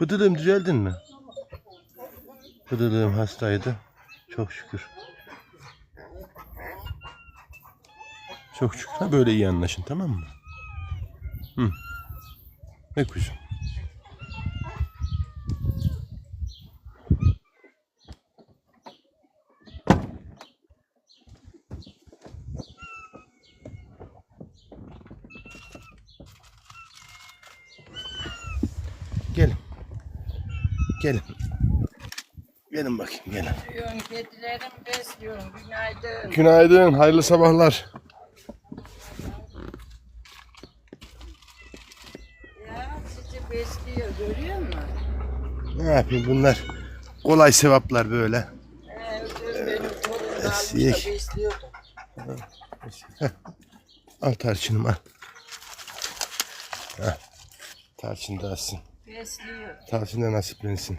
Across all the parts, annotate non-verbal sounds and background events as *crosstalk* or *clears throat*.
Bıdılığım düzeldin mi? Bıdılığım hastaydı. Çok şükür. Çok şükür. Ha böyle iyi anlaşın tamam mı? Hı. Ne kuzum? Gelin. Gelin. Gelin bakayım gelin. Besliyorum, kedilerimi besliyorum. Günaydın. Günaydın, hayırlı sabahlar. Ya sizi besliyor, görüyor musun? Ne yapayım bunlar? Kolay sevaplar böyle. Ee, ödüm benim torunum almış besliyordu. Al tarçınım al. Heh. Tarçın da alsın. Besliyor. Da nasiplensin.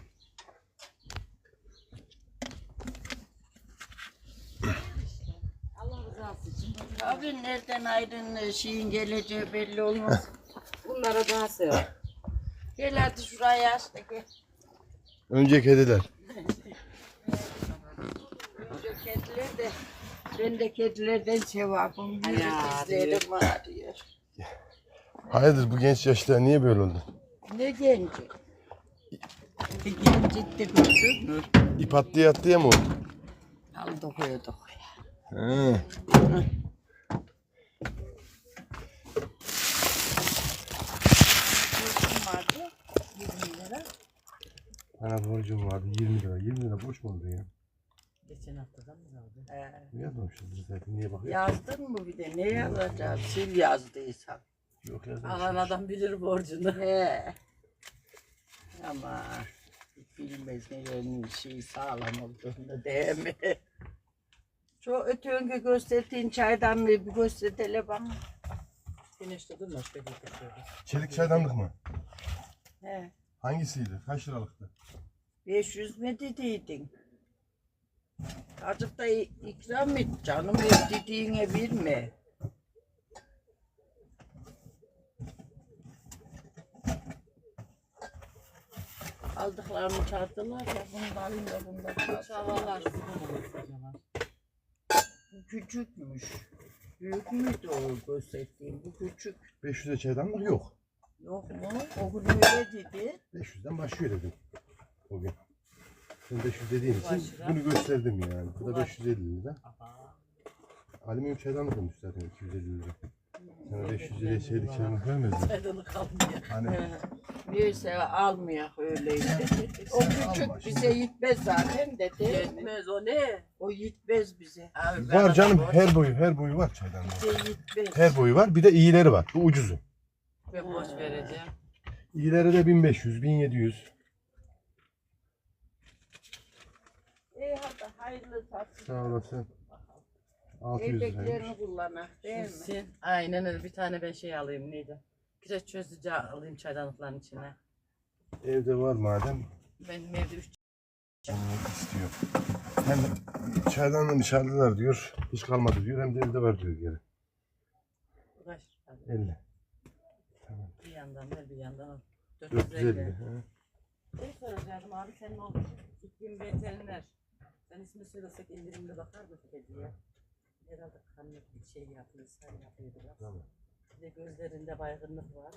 Abi nereden aydın şeyin geleceği belli olmaz. *laughs* Bunlara daha sever. gel hadi şuraya aç da gel. Önce kediler. Önce kediler de ben de kedilerden dizlerim ağrıyor. Hayırdır bu genç yaşlar niye böyle oldu? Ne genci? Gencik de mü? İp atlıya atlıya mı oldu? Aldık ödük. He. Vardı 20 lira. Bana borcum vardı 20 lira. 20 lira borç mu oldu ya? Geçen haftadan mı aldı? He. Ne yazmamışız zaten niye bakıyorsun? Yazdın mı bir de ne yazacağım? Sil yazdıysan. Yok yazmamışız. Alan adam bilir borcunu. He. Ama bilmez nelerin şey sağlam olduğunu değil mi? Şu öte önkü gösterdiğin çaydanlığı bir göster hele bana. Güneşte durma şöyle bakıyorum. Çelik çaydanlık mı? He. Hangisiydi? Kaç liralıktı? 500 mi dediydin? Azıcık da ikram et canım ev dediğine verme. Aldıklarını çarptılar ya bunu da alayım da bunu da çarptılar. Bu küçükmüş. Büyük müydü o gösterdiğim? Bu küçük. 500'e çaydanlık yok. Yok mu? O gün öyle dedi. 500'den başlıyor dedim. O gün. Sen 500 dediğin için bunu gösterdim yani. Bu da Var. 550 lira. Alüminyum çaydanlık olmuş zaten 250 lira. Sana 500 liraya çelik çaydanlık vermezler. Çaydanlık almıyor. Hani. Neyse almayak öyleyse. *laughs* o küçük bize yitmez zaten de değil mi? Yetmez o ne? O yitmez bize. Abi var canım her boyu her boyu var çaydanlık. Bize yitmez. Her boyu var. Bir de iyileri var. Bu ucuzu. Ben borç vereceğim. İyileri de 1500, 1700. İyi hadi hayırlı tatsız. Sağ olasın. 600 liraymış. Evdekilerini kullanak değil mi? Aynen öyle. Bir tane ben şey alayım neydi? Kireç çözücü alayım çaydanlıkların içine. Evde var madem Benim evde üç istiyor. Hem çaydanlığını çaldılar diyor. Hiç kalmadı diyor. Hem de evde var diyor geri. kaç. 50. Bir yandan ver bir yandan al. 450. 450. he. Şey soracaktım abi senin o iklim veteriner. Sen ismi söylesek indirimde bakar mısın hediye? Herhalde kanlı bir şey yapıyor, sen yapıyor biraz. Tamam. Bir de gözlerinde baygınlık var.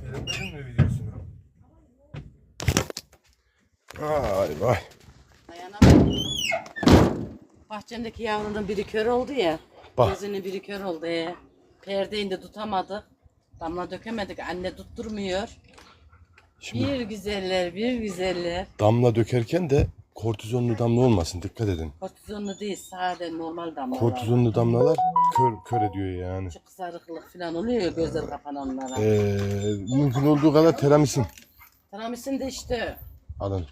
Seyretmedin mi videosunu? Vay vay. Bahçemdeki yavrunun biri kör oldu ya. Bak. Gözünün biri kör oldu. E. Perdeyi de tutamadık. Damla dökemedik. Anne tutturmuyor. Şimdi Bir güzeller, bir güzeller. damla dökerken de kortizonlu damla olmasın. Dikkat edin. Kortizonlu değil, sade normal damlalar. Kortizonlu damlalar kör, kör ediyor yani. Çok kızarıklık falan oluyor ya gözler kapananlara. Ee, mümkün olduğu kadar teramisin Teramisin de işte alın.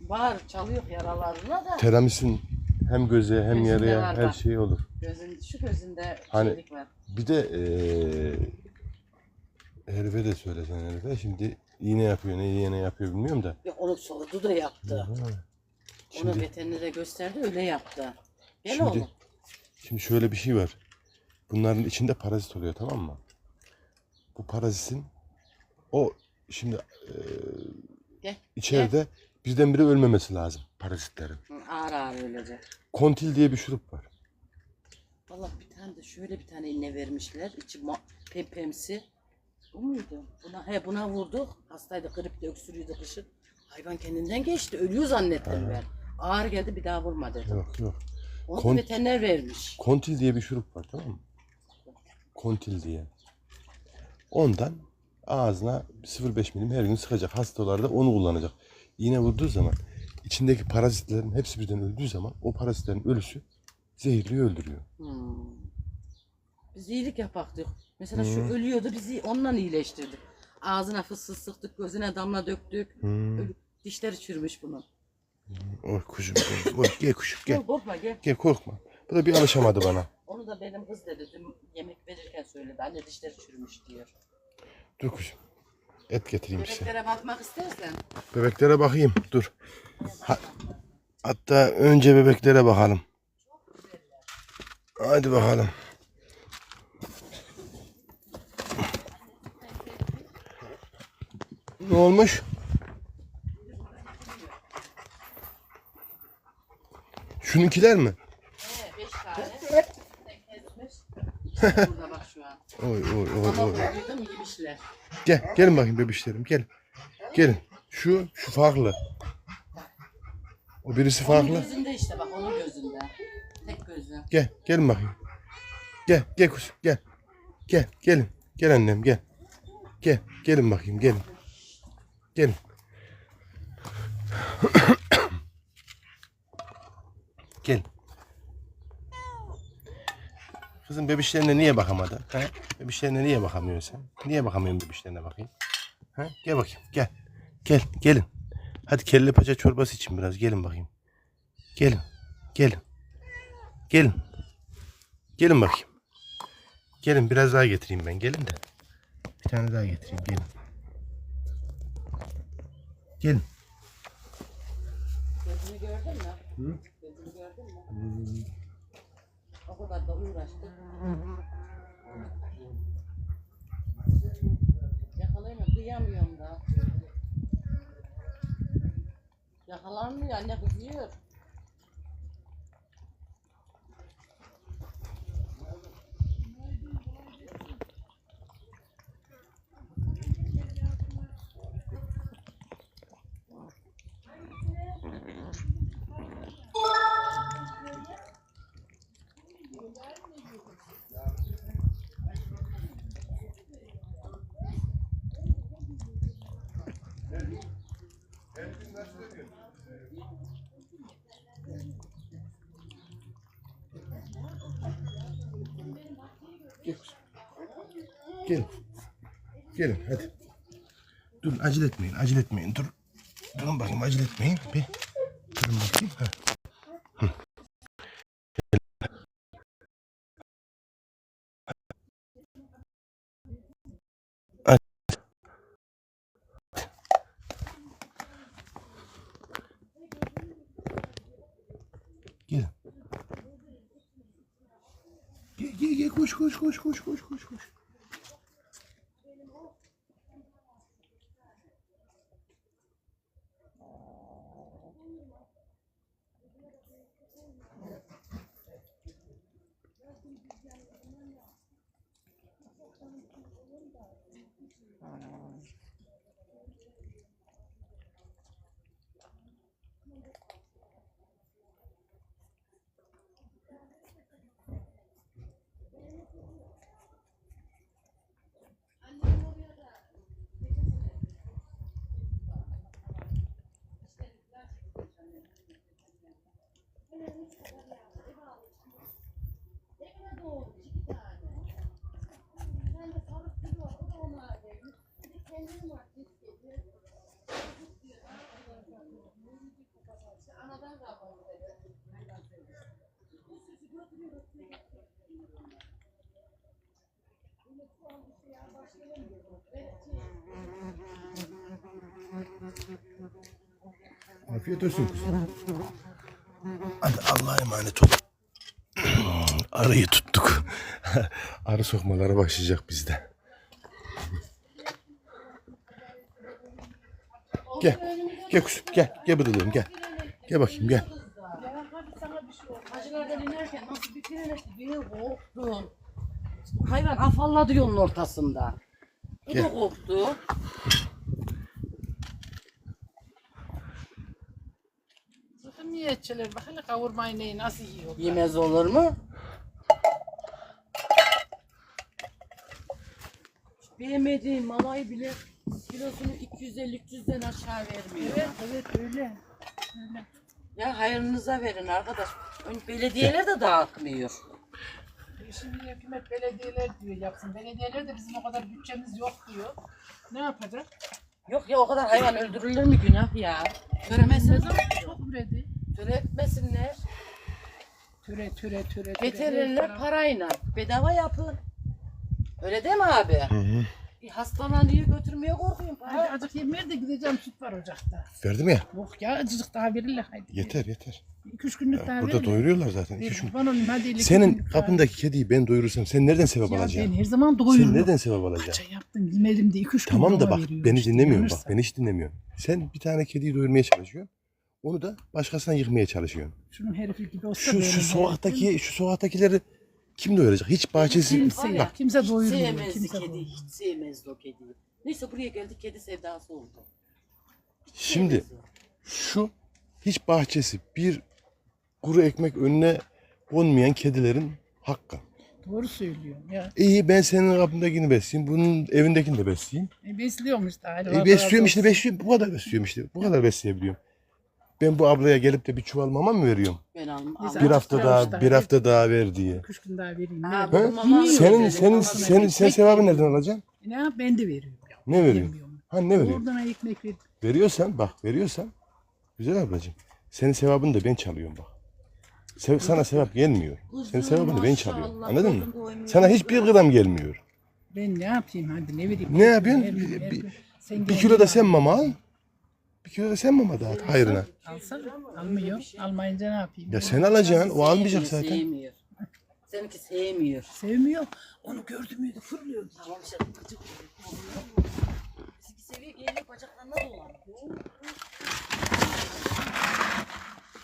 var, çalıyor yaralarına da. Teramisin hem göze hem Gözünde yaraya var her bak. şey olur. Gözün, şu gözünde Hani- şeylik var. Bir de ee, Herife de söylesen herife. Şimdi iğne yapıyor ne iğne yapıyor bilmiyorum da. Ya onu sordu da yaptı. Onu Şimdi, veterinere gösterdi öyle yaptı. Gel Şimdi- oğlum. şimdi şöyle bir şey var. Bunların içinde parazit oluyor tamam mı? Bu parazitin o şimdi e, Gel. içeride birdenbire ölmemesi lazım parazitlerin. Ağır ağır öylece. Kontil diye bir şurup var. Vallahi bir tane de şöyle bir tane iğne vermişler. İçi ma- pempemsi. Bu muydu? Buna, he buna vurduk. Hastaydı, gripti, öksürüyordu kışın. Hayvan kendinden geçti. Ölüyor zannettim ben. Ağır geldi bir daha vurma dedi. Yok yok. Onu Kon- veteriner vermiş. Kontil diye bir şurup var tamam mı? Kontil diye. Ondan ağzına 0,5 milim her gün sıkacak. Hastalar da onu kullanacak. İğne vurduğu zaman içindeki parazitlerin hepsi birden öldüğü zaman o parazitlerin ölüsü zehirliyor öldürüyor. Hmm. Biz iyilik yapak diyor. Mesela şu Hmm. ölüyordu bizi ondan iyileştirdik. Ağzına fıstık sıktık, gözüne damla döktük. Hmm. Ölü- Dişleri çürümüş bunun. Oy kuşum. Oy, gel kuşum gel. Gel korkma gel. Gel korkma. Bu da bir alışamadı bana. Onu da benim kız dedi. Dün yemek verirken söyledi. Anne dişleri çürümüş diyor. Dur kuşum. Et getireyim size. Bebeklere bakmak istersen. Bebeklere bakayım. Dur. Ha- hatta önce bebeklere bakalım. Hadi bakalım. Ne olmuş? Şununkiler mi? He, beş tane. *laughs* Burada bak şu an. Oy oy oy Ama oy. koydum yemişler. Gel, gelin bakayım bebişlerim, gel. Gelin. Şu, şu farklı. O birisi Onun farklı. gözünde işte bak onun gözünde. Tek gözü. Gel, gelin bakayım. Gel, gel kuzum, gel. Gel, gelin. Gel annem, gel. Gel, gelin bakayım, gelin. Gelin. *coughs* gel. Kızım bebişlerine niye bakamadı? He? Bebişlerine niye bakamıyorsun sen? Niye bakamıyorsun bebişlerine bakayım? He? Gel bakayım, gel. Gel, gelin. Hadi kelle paça çorbası için biraz gelin bakayım. Gelin, gelin. Gelin. Gelin bakayım. Gelin biraz daha getireyim ben. Gelin de. Bir tane daha getireyim. Gelin. Gelin. Gözünü gördün mü? Gözünü gördün mü? O kadar da uğraştık. Yakalayamıyorum, kıyamıyorum da. Yakalanmıyor, anne kızıyor. Gelin. Gelin hadi. Dur acele etmeyin. Acele etmeyin. Dur. Durun bakayım acele etmeyin. Bir. Durun bakayım. Ha. Hı. Gelin. Gel gel gel koş koş koş koş koş koş koş. Afiyet olsun. Hadi Allah'a emanet ol. *clears throat* Arıyı tuttuk. *laughs* Arı sokmaları başlayacak bizde. Gel. Gel kuzum gel. Gel buradayım gel. Gel bakayım gel. Hacılardan inerken nasıl bir kirenetti diye korktum. Hayvan afalladı yolun ortasında. Bu Gel. da korktu. Sakın niye etçiler bak hele kavurmayı neyi nasıl yiyor. Yemez olur mu? Beğenmediğim mamayı bile kilosunu 250-300'den aşağı vermiyor. Evet evet öyle. Ya hayrınıza verin arkadaş. Ön- Belediyeler de dağıtmıyor. Şimdi hükümet belediyeler diyor yapsın. Belediyeler de bizim o kadar bütçemiz yok diyor. Ne yapacak? Yok ya o kadar hayvan öldürülür mü günah ya? Töremezsiniz Çok üredi. Töretmesinler. Türe türe türe. türe. Veterinerler parayla. Bedava yapın. Öyle değil mi abi? Bir hastalanıyor götürmeye korkuyorum. Hadi Para. azıcık yemeğe de gideceğim süt var ocakta. Verdim ya. Yok ya azıcık daha verirler hadi. Yeter yeter. İki üç günlük daha Burada verirler. doyuruyorlar zaten. İki, üç gün. Hadi iki Senin günlük daha. kapındaki kediyi ben doyurursam sen nereden sevap Ya ben alacaksın? her zaman Sen doyururum. nereden sevap alacaksın? Kaça yaptın yemedim de iki üç gün Tamam da bak beni işte, dinlemiyorsun bak beni hiç dinlemiyorsun. Sen bir tane kediyi doyurmaya çalışıyorsun. Onu da başkasına yıkmaya çalışıyorsun. Şunun herifi gibi olsa Şu böyle şu sokaktaki şu sokaktakileri kim doyuracak? Hiç bahçesi Kimse ya, Kimse Hiç doyurmuyor. sevmezdi Kimse kediyi. doyurmuyor. Hiç sevmezdi o kediyi. Neyse buraya geldik kedi sevdası oldu. Hiç Şimdi sevmezdi. şu hiç bahçesi bir kuru ekmek önüne konmayan kedilerin hakkı. Doğru söylüyorum ya. İyi ben senin kapındakini besleyeyim. Bunun evindekini de besleyeyim. E, besliyorum işte. Hadi E, besliyorum işte besliyorum. Bu kadar besliyorum işte. Bu kadar besleyebiliyorum. Ben bu ablaya gelip de bir çuval mama mı veriyorum? Ben Biz almam. Bir hafta daha bir hafta daha ver diye. Üç gün daha vereyim. Ha, Ne, bu vereyim? mama. Senin senin senin sen sevabı nereden alacaksın? Ne yap? Ben de veriyorum. Ya. Ne veriyorsun? Yemiyorum. Ha ne veriyorsun? Oradan ekmek ver. Veriyorsan bak veriyorsan güzel ablacığım. Senin sevabını da ben çalıyorum bak. Sev, sana sevap gelmiyor. Senin sevabını ben çalıyorum. Anladın mı? Sana hiçbir gram gelmiyor. Ben ne yapayım hadi ne vereyim? Ne yapıyorsun? Bir-. Sen Bir gel, kilo da sen mama al. Bir da sen mama dağıt hayrına. Alsana. Almıyor. Almayınca ne yapayım? Ya sen alacaksın o almayacak zaten. Sevmiyor. Seninki sevmiyor. Sevmiyor. Onu gördüm müydü fırlıyor. Tamam işte. Gıcık. Bizimki seviyor ki elini bacaklarına dolanıyor.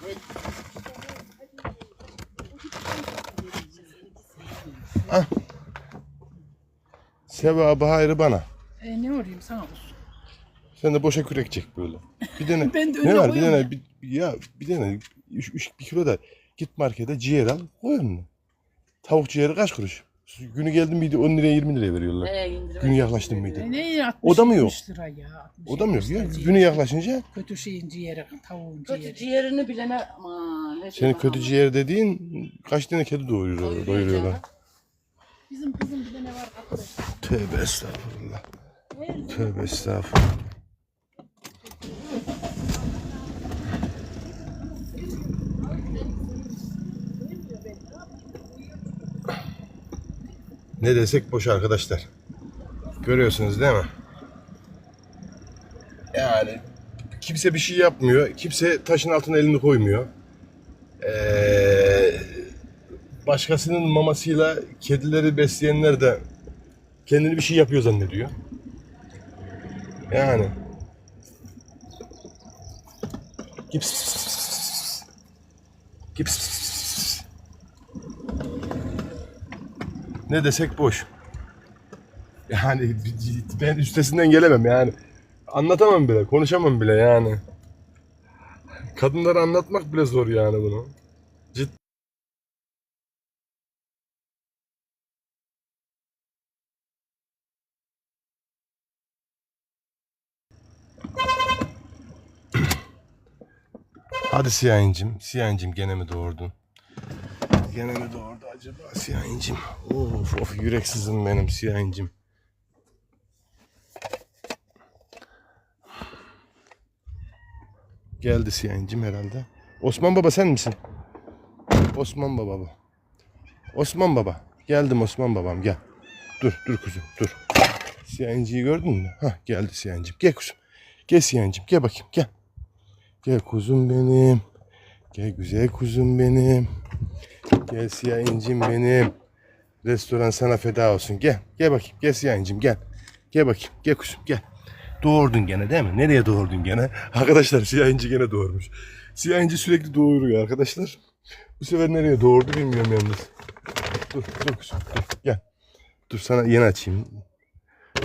Evet. Sevabı hayrı bana. E ne olayım sana olsun. Sen de boşa kürek çek böyle. Bir tane *laughs* Ben de ne öyle var bir koyuyorum tane bir, ya bir tane üç, üç, bir kilo da git markete ciğer al koy önüne. Tavuk ciğeri kaç kuruş? Günü geldi miydi 10 liraya 20 liraya veriyorlar. Ee, indirime Gün yaklaştı mıydı? Ne 60 O da mı yok? 70 lira ya. 60, O da mı yok 70 ya? lira ciğer. Günü yaklaşınca Kötü şeyin ciğeri, tavuğun Kötü ciğeri. ciğerini bilene aman. her şey senin kötü bahane. ciğer dediğin kaç tane kedi doyuruyor, Doyuruyor doyuruyorlar. canım. Bizim kızım bir de ne var arkadaşlar? Tövbe estağfurullah. Tövbe estağfurullah. Ne desek boş arkadaşlar. Görüyorsunuz değil mi? Yani kimse bir şey yapmıyor. Kimse taşın altına elini koymuyor. Ee, başkasının mamasıyla kedileri besleyenler de kendini bir şey yapıyor zannediyor. Yani. Gips. Gips. Ne desek boş. Yani *laughs* ben üstesinden gelemem yani. Anlatamam bile, konuşamam bile yani. Kadınlara anlatmak bile zor yani bunu. Hadi Siyahincim. Siyahincim gene mi doğurdun? Gene mi doğurdu acaba Siyahincim? Of of yüreksizim benim Siyahincim. Geldi Siyahincim herhalde. Osman Baba sen misin? Osman Baba bu. Osman Baba. Geldim Osman Babam gel. Dur dur kuzum dur. Siyahinciyi gördün mü? Hah geldi Siyahincim. Gel kuzum. Gel Siyancığım gel bakayım gel. Gel kuzum benim. Gel güzel kuzum benim. Gel siyah incim benim. Restoran sana feda olsun. Gel. Gel bakayım. Gel siyah incim gel. Gel bakayım. Gel kuzum gel. Doğurdun gene değil mi? Nereye doğurdun gene? *laughs* Arkadaşlar siyah inci gene doğurmuş. Siyah inci sürekli doğuruyor arkadaşlar. Bu sefer nereye doğurdu bilmiyorum yalnız. Dur dur kuzum dur gel. Dur sana yeni açayım.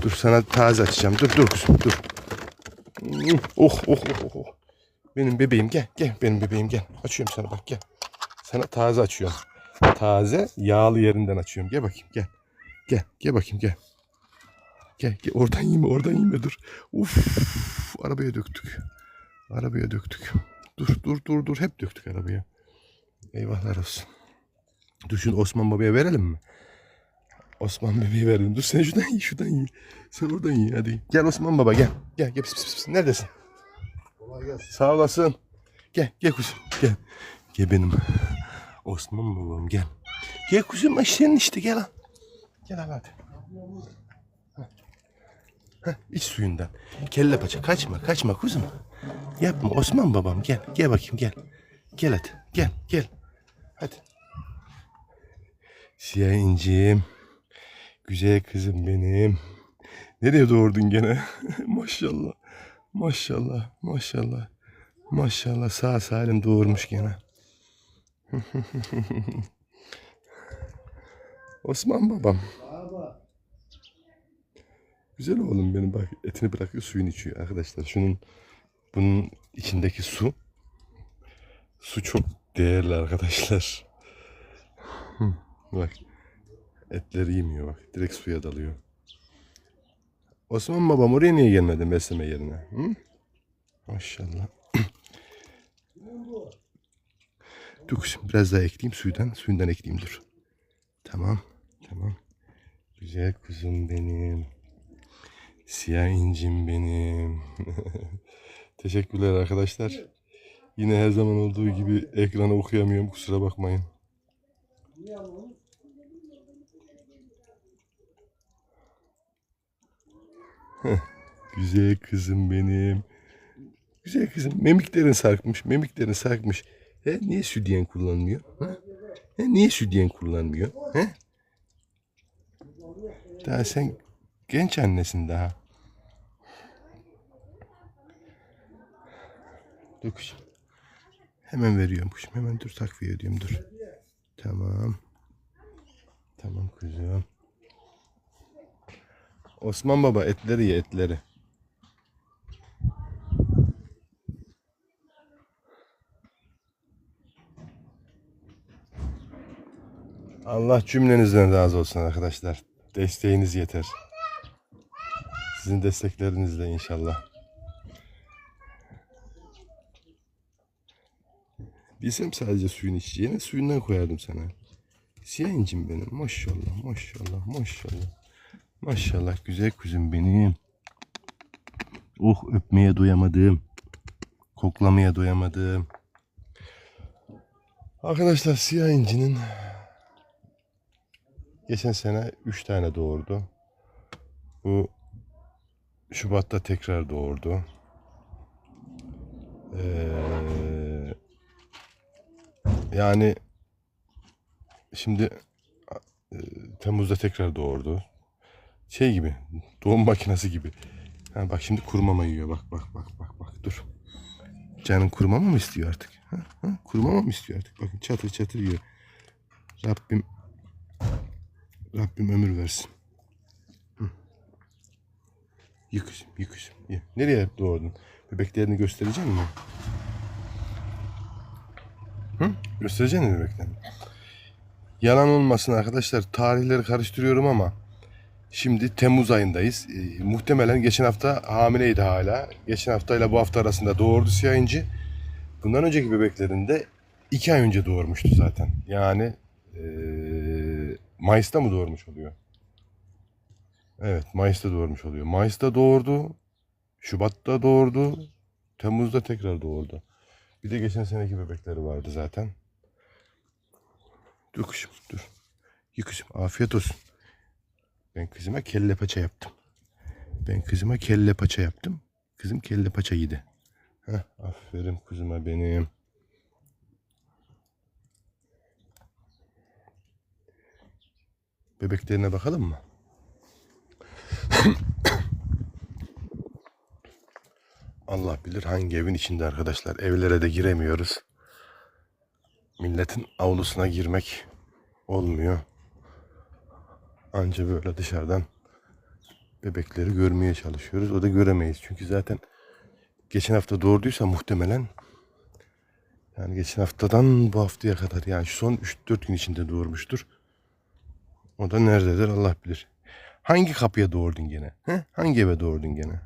Dur sana taze açacağım. Dur dur kuzum dur. Oh oh oh oh, oh. Benim bebeğim gel gel benim bebeğim gel. Açıyorum sana bak gel. Sana taze açıyorum. Taze yağlı yerinden açıyorum. Gel bakayım gel. Gel gel bakayım gel. Gel gel oradan yeme oradan yeme dur. Uf arabaya döktük. Arabaya döktük. Dur dur dur dur hep döktük arabaya. Eyvahlar olsun. Şunu Osman Baba'ya verelim mi? Osman bebeği verelim. Dur sen şuradan yiy şuradan yiy. Sen oradan yiy hadi. Gel Osman Baba gel. Gel gel pis pis pis. Neredesin? Sağ olasın. Gel gel kuzum gel. Gel benim. Osman babam gel. Gel kuzum aşağının işte gel al. Gel al hadi. Heh, iç suyundan. Kelle paça kaçma kaçma kuzum. Yapma Osman babam gel. Gel bakayım gel. Gel hadi gel gel. Hadi. Siyah incim. Güzel kızım benim. Nereye doğurdun gene? *laughs* maşallah. Maşallah. Maşallah. Maşallah sağ salim doğurmuş gene. *laughs* Osman babam. Güzel oğlum benim bak etini bırakıyor suyunu içiyor arkadaşlar. Şunun bunun içindeki su su çok değerli arkadaşlar. Bak etleri yemiyor bak direkt suya dalıyor. Osman babam oraya niye gelmedin besleme yerine? Hı? Maşallah. dur kızım biraz daha ekleyeyim suydan. Suyundan ekleyeyim dur. Tamam. Tamam. Güzel kuzum benim. Siyah incim benim. *laughs* Teşekkürler arkadaşlar. Yine her zaman olduğu gibi ekrana okuyamıyorum kusura bakmayın. Güzel kızım benim. Güzel kızım. Memiklerin sarkmış. Memiklerin sarkmış. He, niye südyen kullanmıyor? He, niye südyen kullanmıyor? He? Daha sen genç annesin daha. Dur kuşum. Hemen veriyorum kuşum. Hemen dur takviye ediyorum dur. Tamam. Tamam kuzum. Osman baba etleri ye etleri. Allah cümlenizden razı olsun arkadaşlar. Desteğiniz yeter. Sizin desteklerinizle inşallah. Bilsem sadece suyun içeceğine suyundan koyardım sana. Siyah incim benim. Maşallah maşallah maşallah. Maşallah güzel kuzum benim. Oh öpmeye doyamadım. Koklamaya doyamadım. Arkadaşlar siyah incinin geçen sene 3 tane doğurdu. Bu Şubat'ta tekrar doğurdu. Ee, yani şimdi e, Temmuz'da tekrar doğurdu. Şey gibi doğum makinesi gibi. Ha, bak şimdi kurumama yiyor. Bak bak bak bak bak dur. Canın kurumama mı istiyor artık? Ha, ha, kurumama mı istiyor artık? Bakın çatır çatır yiyor. Rabbim Rabbim ömür versin. Hı. Ye. Nereye doğurdun? Bebeklerini gösterecek misin? Hı? Gösterecek misin bebeklerini? Yalan olmasın arkadaşlar. Tarihleri karıştırıyorum ama şimdi Temmuz ayındayız. Ee, muhtemelen geçen hafta hamileydi hala. Geçen haftayla bu hafta arasında doğurdu siyah inci. Bundan önceki bebeklerinde iki ay önce doğurmuştu zaten. Yani ee, Mayıs'ta mı doğurmuş oluyor? Evet Mayıs'ta doğurmuş oluyor. Mayıs'ta doğurdu. Şubat'ta doğurdu. Temmuz'da tekrar doğurdu. Bir de geçen seneki bebekleri vardı zaten. Dur kuşum dur. Ye kızım afiyet olsun. Ben kızıma kelle paça yaptım. Ben kızıma kelle paça yaptım. Kızım kelle paça yedi. Heh, aferin kuzuma benim. Bebeklerine bakalım mı? *coughs* Allah bilir hangi evin içinde arkadaşlar. Evlere de giremiyoruz. Milletin avlusuna girmek olmuyor. Anca böyle dışarıdan bebekleri görmeye çalışıyoruz. O da göremeyiz. Çünkü zaten geçen hafta doğurduysa muhtemelen yani geçen haftadan bu haftaya kadar yani şu son 3-4 gün içinde doğurmuştur. O da nerededir Allah bilir. Hangi kapıya doğurdun gene? He? Hangi eve doğurdun gene?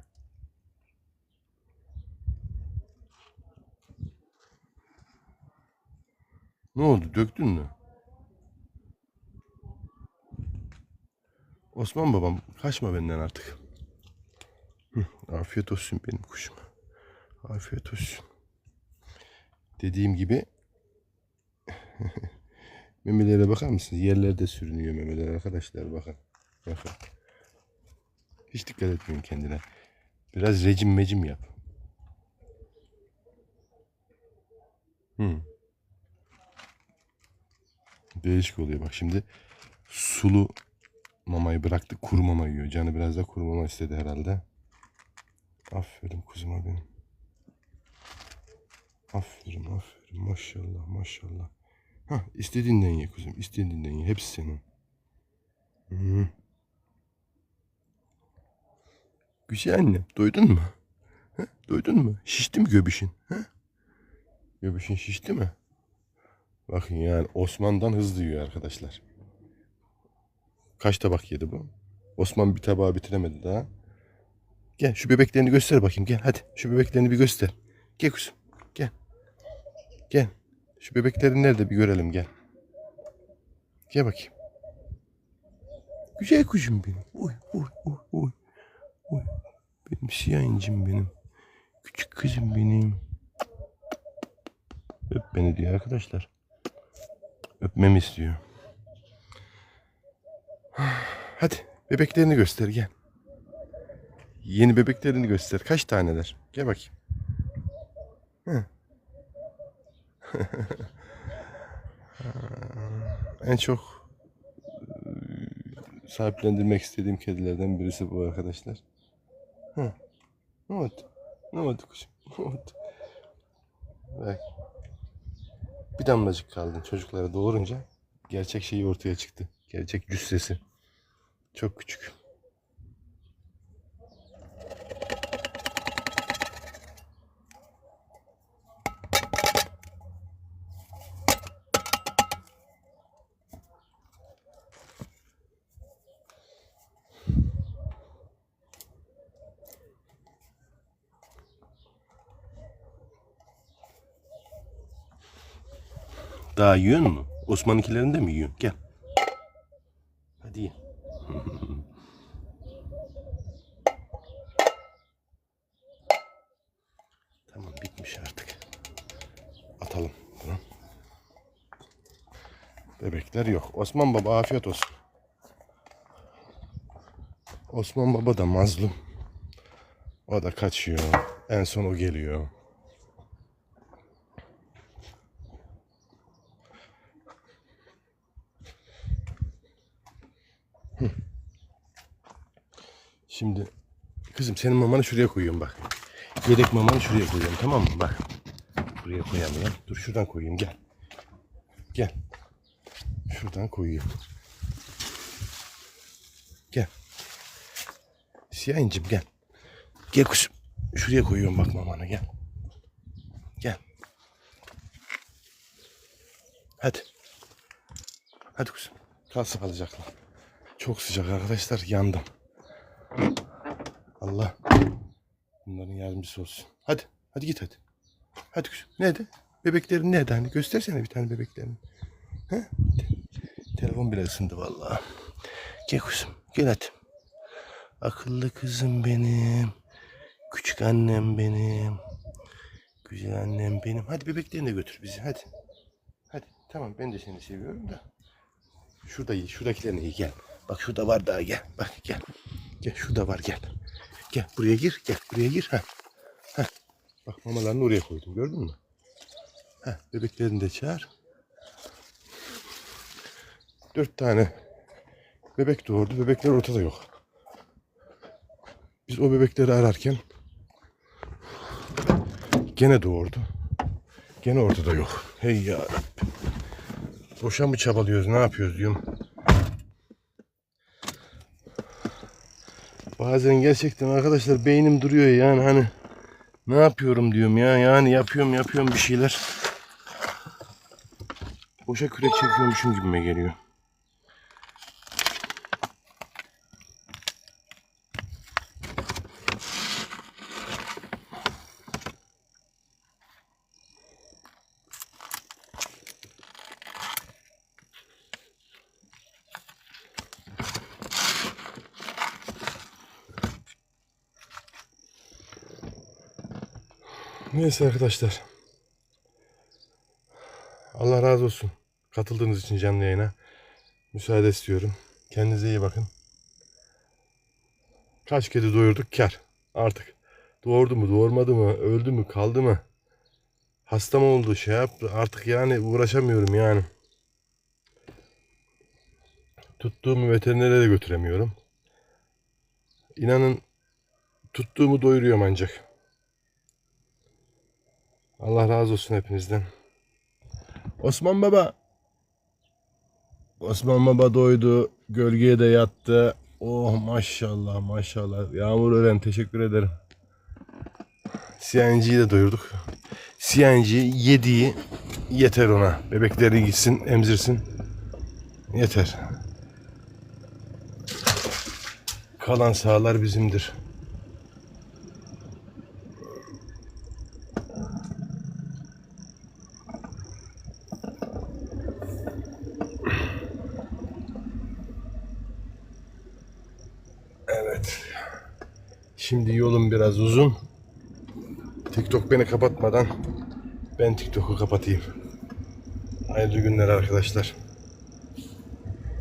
Ne oldu? Döktün mü? Osman babam kaçma benden artık. Hı, afiyet olsun benim kuşum. Afiyet olsun. Dediğim gibi *laughs* memelere bakar mısınız? Yerlerde sürünüyor memeler arkadaşlar bakın. Bakın. Hiç dikkat etmiyorsun kendine. Biraz rejim mecim yap. Hı. Değişik oluyor bak şimdi sulu mamayı bıraktı kuru mama yiyor. Canı biraz da kuru mama istedi herhalde. Aferin kuzuma benim. Aferin aferin maşallah maşallah. Ha istediğinden ye kuzum istediğinden ye hepsi senin. Hı. Güzel annem doydun mu? Ha, doydun mu? Şişti mi göbüşün? Ha? Göbüşün şişti mi? Bakın yani Osman'dan hızlı yiyor arkadaşlar. Kaç tabak yedi bu? Osman bir tabağı bitiremedi daha. Gel şu bebeklerini göster bakayım gel hadi. Şu bebeklerini bir göster. Gel kuzum gel. Gel. Şu bebeklerin nerede bir görelim gel. Gel bakayım. Güzel kuşum benim. Oy oy oy oy. Oy. Benim siyah incim benim. Küçük kızım benim. Öp beni diyor arkadaşlar. Öpmemi istiyor. *sighs* Hadi bebeklerini göster gel. Yeni bebeklerini göster. Kaç taneler? Gel bakayım. *laughs* En çok e, sahiplendirmek istediğim kedilerden birisi bu arkadaşlar. Hı. Ne oldu? Ne oldu kuşum? *laughs* Ne oldu? Bak. Bir damlacık kaldın çocuklara doğurunca gerçek şeyi ortaya çıktı. Gerçek cüssesi. Çok küçük. Daha yiyor mu? Osman'ınkilerini de mi yiyorsun? Gel. Hadi ye. tamam bitmiş artık. Atalım bunu. Bebekler yok. Osman Baba afiyet olsun. Osman Baba da mazlum. O da kaçıyor. En son o geliyor. Şimdi kızım senin mamanı şuraya koyuyorum bak. Yedek mamanı şuraya koyuyorum tamam mı? Bak. Buraya koyamıyorum. Dur şuradan koyayım gel. Gel. Şuradan koyuyorum. Gel. Siyah incim gel. Gel kuşum. Şuraya koyuyorum bak mamanı gel. Gel. Hadi. Hadi kuzum. Kalsın kalacaklar. Çok sıcak arkadaşlar yandım. Allah bunların yardımcısı olsun. Hadi. Hadi git hadi. Hadi kuzum. Nerede? Bebeklerin nerede? Hani göstersene bir tane bebeklerini. He? Te- telefon bile ısındı vallahi. Gel kuzum. Gel hadi. Akıllı kızım benim. Küçük annem benim. Güzel annem benim. Hadi bebeklerini de götür bizi. Hadi. Hadi. Tamam ben de seni seviyorum da. Şurada iyi. Şuradakilerini iyi gel. Bak şurada var daha gel. Bak gel. Gel şurada var gel. Gel buraya gir. Gel buraya gir. Ha. Heh. Bak mamalarını oraya koydum gördün mü? Heh, bebeklerini de çağır. Dört tane bebek doğurdu. Bebekler ortada yok. Biz o bebekleri ararken gene doğurdu. Gene ortada yok. Hey ya. Boşa mı çabalıyoruz ne yapıyoruz diyorum. Bazen gerçekten arkadaşlar beynim duruyor yani hani ne yapıyorum diyorum ya yani yapıyorum yapıyorum bir şeyler. Boşa kürek çekiyormuşum gibime geliyor. Neyse arkadaşlar. Allah razı olsun. Katıldığınız için canlı yayına. Müsaade istiyorum. Kendinize iyi bakın. Kaç kedi doyurduk kar. Artık doğurdu mu doğurmadı mı öldü mü kaldı mı hasta mı oldu şey yaptı artık yani uğraşamıyorum yani. Tuttuğumu veterinere de götüremiyorum. İnanın tuttuğumu doyuruyorum ancak. Allah razı olsun hepinizden. Osman Baba. Osman Baba doydu. Gölgeye de yattı. Oh maşallah maşallah. Yağmur öğren teşekkür ederim. CNG'yi de doyurduk. CNG yediği yeter ona. Bebekleri gitsin emzirsin. Yeter. Kalan sağlar bizimdir. Evet. Şimdi yolum biraz uzun. TikTok beni kapatmadan ben TikTok'u kapatayım. Hayırlı günler arkadaşlar.